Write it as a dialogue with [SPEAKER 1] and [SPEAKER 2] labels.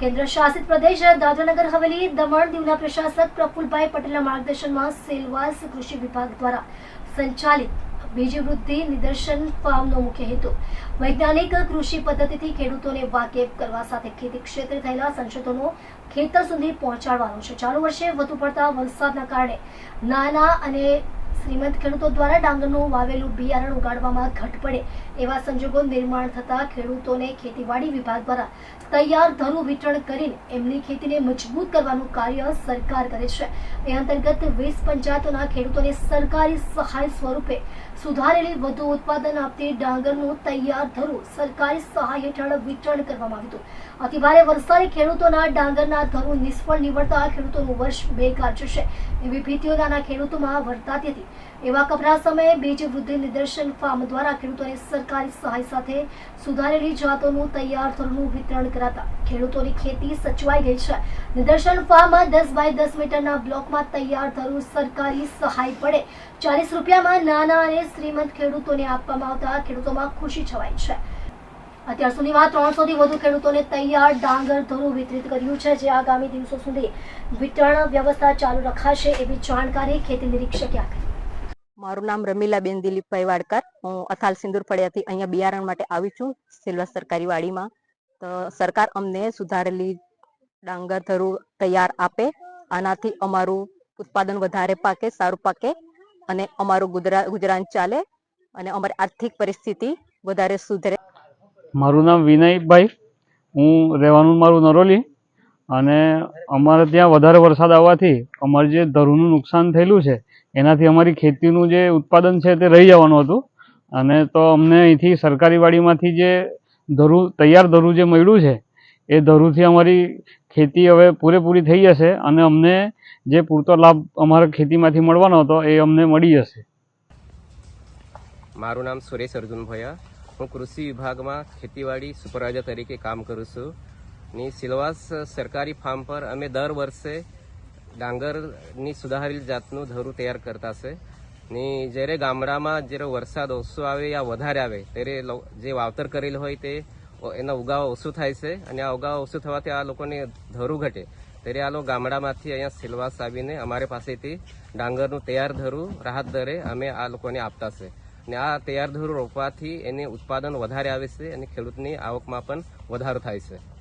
[SPEAKER 1] કેન્દ્ર શાસિત પ્રદેશ દાદરાનગર હવેલી, દમણ, દીવના પ્રશાસક પ્રફુલભાઈ પટેલના માર્ગદર્શનમાં સેલવાસ કૃષિ વિભાગ દ્વારા સંચાલિત બીજ વૃદ્ધિ નિદર્શન ફાર્મનો મુખ્ય હેતુ. વૈજ્ઞાનિક કૃષિ પદ્ધતિથી ખેડૂતોને વાકેફ કરવા સાથે ખેતી ક્ષેત્રે થયેલા સંશોધનો ખેતર સુધી પહોંચાડવાનો છે. ચાલુ વર્ષે વધુ પડતા વરસાદના કારણે નાના અને શ્રીમંત ખેડૂતો દ્વારા ડાંગરનું વાવેલું બિયારણ ઉગાડવામાં ઘટ પડે, એવા સંજોગો નિર્માણ થતા ખેડૂતોને ખેતીવાડી વિભાગ દ્વારા તૈયાર ધરું વિતરણ કરીને એમની ખેતીને મજબૂત કરવાનું કાર્ય સરકાર કરે છે. એ અંતર્ગત વીસ પંચાયતોના ખેડૂતોને સરકારી સહાય સ્વરૂપે સુધારેલી વધુ ઉત્પાદન આપતી ડાંગરનું તૈયાર ધરું સરકારી સહાય હેઠળ વિતરણ કરવામાં આવ્યું હતું. અતિભારે વરસાદે ખેડૂતોના ડાંગરના ધરું નિષ્ફળ નીવડતા ખેડૂતોનું વર્ષ બેકાર જશે. એવી ભીતિઓ ખેડૂતોમાં વર્તાતી હતી. એવા કપરા સમયે બીજ વૃદ્ધિ નિદર્શન ફાર્મ દ્વારા ખેડૂતોને સરકારી સહાય સાથે સુધારેલી જાતોનું તૈયાર થરનું વિતરણ કરાતા ખેડૂતોની ખેતી સચવાઈ ગઈ છે. નિદર્શન ફાર્મમાં દસ બાય દસ મીટરના બ્લોકમાં તૈયાર થરું સરકારી સહાય પડે. ચાલીસ રૂપિયામાં નાના અને શ્રીમંત ખેડૂતોને આપવામાં આવતા ખેડૂતોમાં ખુશી છવાઈ છે. અત્યાર સુધીમાં ત્રણસો થી વધુ ખેડૂતોને તૈયાર ડાંગર ધરું વિતરિત કર્યું છે, જે આગામી દિવસો સુધી વિતરણ વ્યવસ્થા ચાલુ રખાશે એવી જાણકારી ખેતી નિરીક્ષકે આપી.
[SPEAKER 2] મારું નામ રમીલાબેન દિલીપભાઈ વાડકર. હું અથાલ સિંદુર ફળિયાથી અહીંયા બિયારણ માટે આવી છું, સિલ્વર સરકારી વાડીમાં. તો સરકાર અમને સુધારેલી ડાંગર ધરું તૈયાર આપે. આનાથી અમારું ઉત્પાદન વધારે પાકે, સારું પાકે અને અમારું ગુજરા, ગુજરાન ચાલે અને અમારી આર્થિક પરિસ્થિતિ વધારે સુધરે.
[SPEAKER 3] મારું નામ વિનયભાઈ. હું રહેવાનું મારું નરોલી અને અમારે ત્યાં વધારે વરસાદ આવવાથી અમારે જે ધરુનું નુકસાન થયેલું છે એનાથી અમારી ખેતીનું જે ઉત્પાદન છે તે રહી જવાનું હતું. અને તો અમને અહીંથી સરકારી વાડીમાંથી જે ધરું, તૈયાર ધરું જે મળ્યું છે, એ ધરુંથી અમારી ખેતી હવે પૂરેપૂરી થઈ જશે અને અમને જે પૂરતો લાભ અમારા ખેતીમાંથી મળવાનો હતો એ અમને મળી જશે.
[SPEAKER 4] મારું નામ સુરેશ અર્જુન ભયા. હું કૃષિ વિભાગમાં ખેતીવાડી સુપરવાઇઝર તરીકે કામ કરું છું. ની સિલવાસ સરકારી ફાર્મ પર અમે દર વર્ષે ડાંગરની સુધારેલ જાતનું ધરું તૈયાર કરતા છે ને જ્યારે ગામડામાં જ્યારે વરસાદ ઓછો આવે યા વધારે આવે, ત્યારે જે વાવતર કરેલ હોય તે એના ઉગાવા ઓછું થાય છે અને આ ઉગાવા ઓછું થવાથી આ લોકોને ધરું ઘટે. ત્યારે આ લોકો ગામડામાંથી અહીંયા સિલવાસ આવીને અમારી પાસેથી ડાંગરનું તૈયાર ધરું રાહત દરે અમે આ લોકોને આપતા છે ને આ તૈયાર ધરું રોપવાથી એને ઉત્પાદન વધારે આવે છે અને ખેડૂતની આવકમાં પણ વધારો થાય છે.